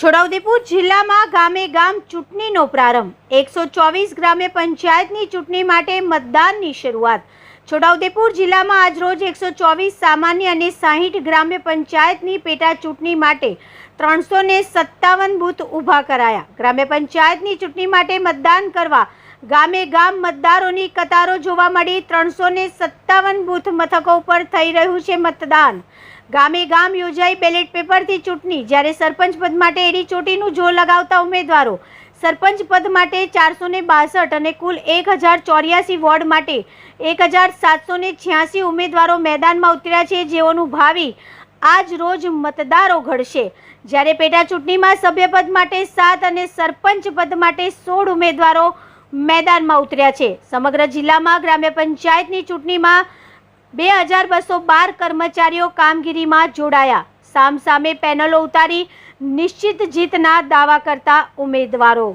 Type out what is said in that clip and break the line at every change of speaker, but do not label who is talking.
છોટાઉદેપુર જિલ્લામાં ગામે ગામ ચૂંટણીનો પ્રારંભ. એકસો ચોવીસ ગ્રામે પંચાયતની ચૂંટણી માટે મતદાનની શરૂઆત. છોટાઉદેપુર જિલ્લામાં આજરોજ એકસો ચોવીસ સામાન્ય અને સાહીઠ ગ્રામ્ય પંચાયતની પેટા ચૂંટણી માટે ત્રણસો ને સત્તાવન બૂથ ઊભા કરાયા. ગ્રામ્ય પંચાયતની ચૂંટણી માટે મતદાન કરવા ગામે ગામ મતદારોની કતારો જોવા મળી. ત્રણસો ને સત્તાવન બૂથ મથકો ઉપર થઈ રહ્યું છે મતદાન. ગામે ગામ યોજાઈ બેલેટ પેપરથી ચૂંટણી. જ્યારે સરપંચ પદ માટે એડી ચોટીનું જો લગાવતા ઉમેદવારો સરપંચ પદ માટે ચારસો બાસઠ અને કુલ એક હજાર ચોર્યાસી વોર્ડ માટે એક હજાર સાતસો ને ઉમેદવારો મેદાનમાં ઉતર્યા છે જેઓનું ભાવિ આજ રોજ મતદારો ઘડશે. જ્યારે પેટા ચૂંટણીમાં સભ્યપદ માટે સાત અને સરપંચ પદ માટે સોળ ઉમેદવારો મેદાનમાં ઉતર્યા છે. સમગ્ર જિલ્લામાં ગ્રામ્ય પંચાયતની ચૂંટણીમાં બે હજાર બસો બાર કર્મચારીઓ કામગીરીમાં જોડાયા. સામસામે પેનલો ઉતારી નિશ્ચિત જીતના દાવા કરતા ઉમેદવારો.